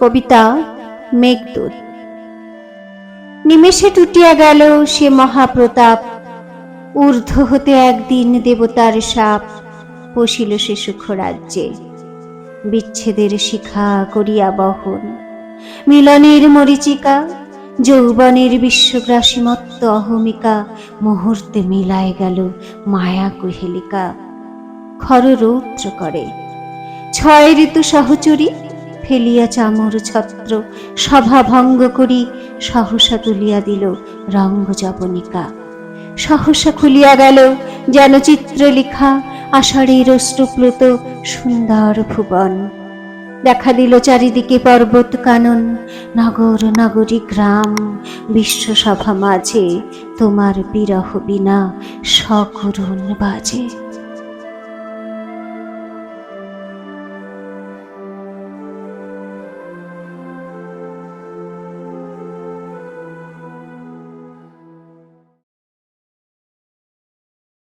কবিতা মেঘদূত। নিমেষে টুটিয়া গেল সে মহাপ্রতাপ। ঊর্ধ্ব হতে একদিন দেবতার সাপ পশিল সে সুখ রাজ্যে বিচ্ছেদের শিখা করিয়া বহন। মিলনের মরিচিকা, যৌবনের বিশ্বগ্রাসীমত্ত অহমিকা মুহূর্তে মিলায় গেল মায়া কুহেলিকা খর রৌদ্র করে। ছয় ঋতু সহচরী ফেলিয়া চামর ছত্র সভা ভঙ্গ করি, সহসা তুলিয়া দিল রঙ্গ জবনিকা সহসা খুলিয়া গেল যেন চিত্র লিখা আষাঢ়ের অষ্টপ্লুত সুন্দর ভুবন। দেখা দিল চারিদিকে পর্বত কানন, নগর নগরী গ্রাম, বিশ্বসভা মাঝে তোমার বিরহ বিনা সকরুণ বাজে।